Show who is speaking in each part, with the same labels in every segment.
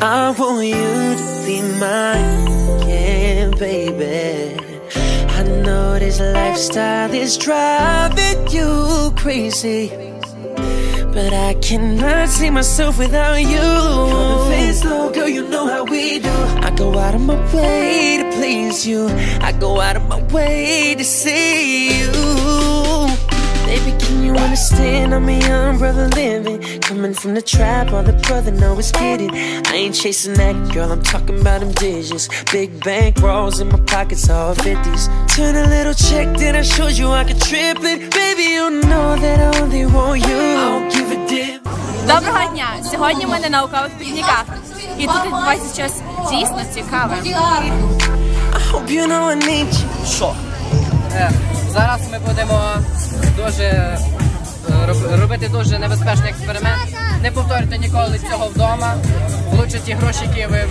Speaker 1: I want you to be mine, yeah, baby. I know this lifestyle is driving you crazy. But I cannot see myself without you. Come face low, girl, you know how we do. I go out of my way to please you. I go out of my way to see you. Understand? I'm a young brother living. Coming from the trap, all the brother know is getting. I ain't chasing that girl, I'm talking about them digits. Big bank rolls in my pockets, all 50s. Turn a little check, then I showed you I could triplet. Baby, you know that I only want you. I don't give a damn.
Speaker 2: Доброго дня! Сьогодні ми на наукових пікніках. І тут відбувається щось дійсно цікаве.
Speaker 1: I hope you know I need you.
Speaker 3: Що? Е, зараз ми будемо дуже е, робити дуже небезпечний експеримент. Не повторюйте ніколи цього вдома. Влучте ті гроші, які ви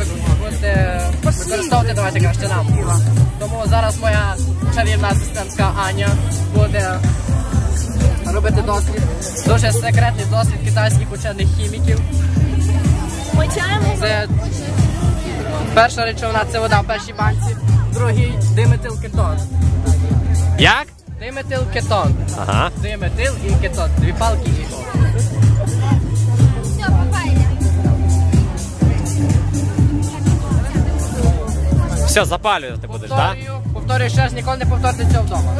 Speaker 3: будете використовувати, давайте краще нам. Тому зараз моя чарівна асистентка Аня буде робити дослід. Дуже секретний дослід китайських учених хіміків. Це перша речовина це вода в першій банці, другий диметилкетон.
Speaker 4: Як?
Speaker 3: Диметилкетон.
Speaker 4: Ага.
Speaker 3: Диметил і кетон. Дві палки і кетон.
Speaker 4: Все, запалювати будеш, так?
Speaker 3: Повторюю, повторюю ще раз, ніколи не повторити цього вдома.